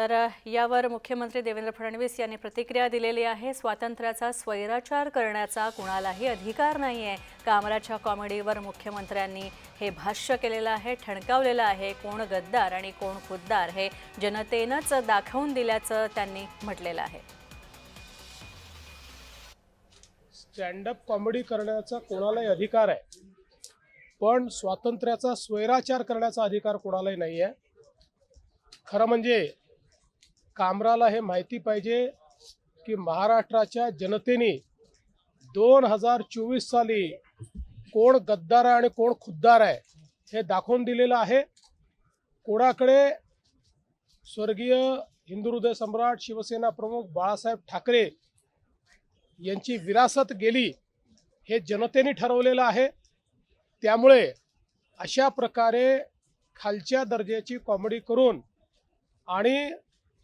तर यावर मुख्यमंत्री देवेंद्र फडणवीस यांनी प्रतिक्रिया दिलेली आहे. स्वातंत्र्याचा स्वैराचार करण्याचा कुणालाही अधिकार नाही आहे कामराच्या कॉमेडीवर मुख्यमंत्र्यांनी हे भाष्य केलेलं आहे ठणकावलेलं आहे. कोण गद्दार आणि कोण खुद्दार हे जनतेनंच दाखवून दिल्याचं त्यांनी म्हटलेलं आहे. स्टँडअप कॉमेडी करण्याचा कोणालाही अधिकार आहे. पण स्वातंत्र्याचा स्वैराचार करण्याचा अधिकार कोणालाही नाही आहे खरं म्हणजे कामराला हे माहिती पाहिजे की महाराष्ट्राच्या जनतेने दोन हजार चोवीस साली कोण गद्दार आहे आणि कोण खुद्दार आहे हे दाखवून दिलेलं आहे. कोणाकडे स्वर्गीय हिंदू हृदय सम्राट शिवसेना प्रमुख बाळासाहेब ठाकरे यांची विरासत गेली हे जनतेने ठरवलेलं आहे. त्यामुळे अशा प्रकारे खालच्या दर्जाची कॉमेडी करून आणि